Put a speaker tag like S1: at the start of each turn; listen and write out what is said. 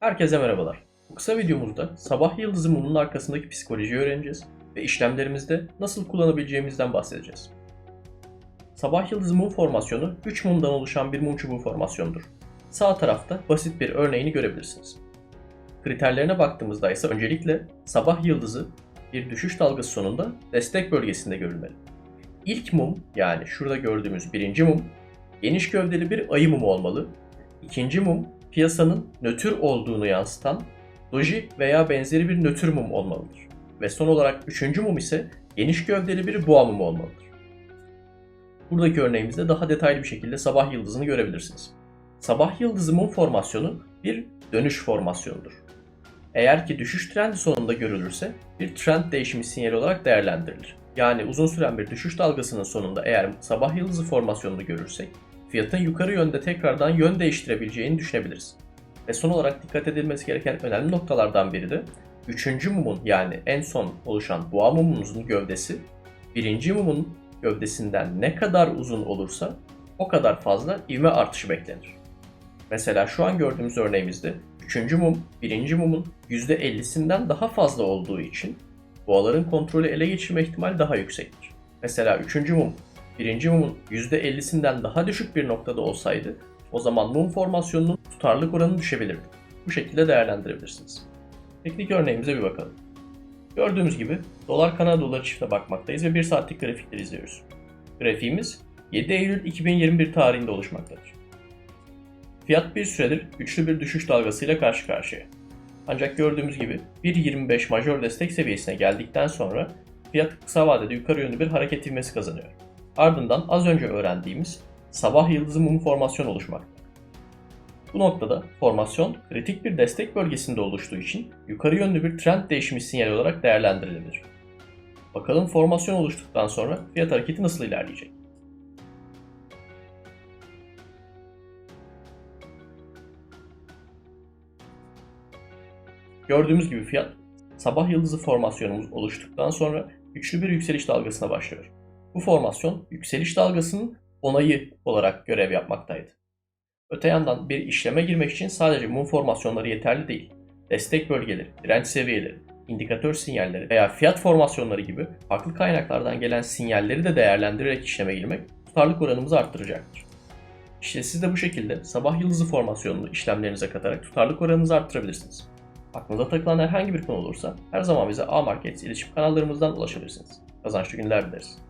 S1: Herkese merhabalar. Bu kısa videomuzda sabah yıldızı mumunun arkasındaki psikolojiyi öğreneceğiz ve işlemlerimizde nasıl kullanabileceğimizden bahsedeceğiz. Sabah yıldızı mum formasyonu 3 mumdan oluşan bir mum çubuğu formasyonudur. Sağ tarafta basit bir örneğini görebilirsiniz. Kriterlerine baktığımızda ise öncelikle sabah yıldızı bir düşüş dalgası sonunda destek bölgesinde görülmeli. İlk mum yani şurada gördüğümüz birinci mum geniş gövdeli bir ayı mumu olmalı. İkinci mum piyasanın nötr olduğunu yansıtan doji veya benzeri bir nötr mum olmalıdır. Ve son olarak üçüncü mum ise geniş gövdeli bir boğa mumu olmalıdır. Buradaki örneğimizde daha detaylı bir şekilde sabah yıldızını görebilirsiniz. Sabah yıldızı mum formasyonu bir dönüş formasyonudur. Eğer ki düşüş trendi sonunda görülürse bir trend değişimi sinyali olarak değerlendirilir. Yani uzun süren bir düşüş dalgasının sonunda eğer sabah yıldızı formasyonunu görürsek fiyatın yukarı yönde tekrardan yön değiştirebileceğini düşünebiliriz. Ve son olarak dikkat edilmesi gereken önemli noktalardan biri de 3. mumun yani en son oluşan boğa mumunuzun gövdesi birinci mumun gövdesinden ne kadar uzun olursa o kadar fazla ivme artışı beklenir. Mesela şu an gördüğümüz örneğimizde 3. mum 1. mumun %50'sinden daha fazla olduğu için boğaların kontrolü ele geçirme ihtimali daha yüksektir. Mesela 3. mum 1. mumun %50'sinden daha düşük bir noktada olsaydı o zaman mum formasyonunun tutarlılık oranı düşebilirdi. Bu şekilde değerlendirebilirsiniz. Teknik örneğimize bir bakalım. Gördüğümüz gibi dolar Kanada doları çifte bakmaktayız ve 1 saatlik grafikleri izliyoruz. Grafiğimiz 7 Eylül 2021 tarihinde oluşmaktadır. Fiyat bir süredir güçlü bir düşüş dalgasıyla karşı karşıya. Ancak gördüğümüz gibi 1.25 majör destek seviyesine geldikten sonra fiyat kısa vadede yukarı yönlü bir hareket ivmesi kazanıyor. Ardından az önce öğrendiğimiz sabah yıldızı mum formasyon oluşmakta. Bu noktada formasyon kritik bir destek bölgesinde oluştuğu için yukarı yönlü bir trend değişimi sinyali olarak değerlendirilebilir. Bakalım formasyon oluştuktan sonra fiyat hareketi nasıl ilerleyecek? Gördüğümüz gibi fiyat sabah yıldızı formasyonumuz oluştuktan sonra güçlü bir yükseliş dalgasına başlıyor. Bu formasyon yükseliş dalgasının onayı olarak görev yapmaktaydı. Öte yandan bir işleme girmek için sadece mum formasyonları yeterli değil. Destek bölgeleri, direnç seviyeleri, indikatör sinyalleri veya fiyat formasyonları gibi farklı kaynaklardan gelen sinyalleri de değerlendirerek işleme girmek tutarlılık oranımızı arttıracaktır. İşte siz de bu şekilde sabah yıldızı formasyonunu işlemlerinize katarak tutarlılık oranınızı arttırabilirsiniz. Aklınıza takılan herhangi bir konu olursa her zaman bize A Markets iletişim kanallarımızdan ulaşabilirsiniz. Kazançlı günler dileriz.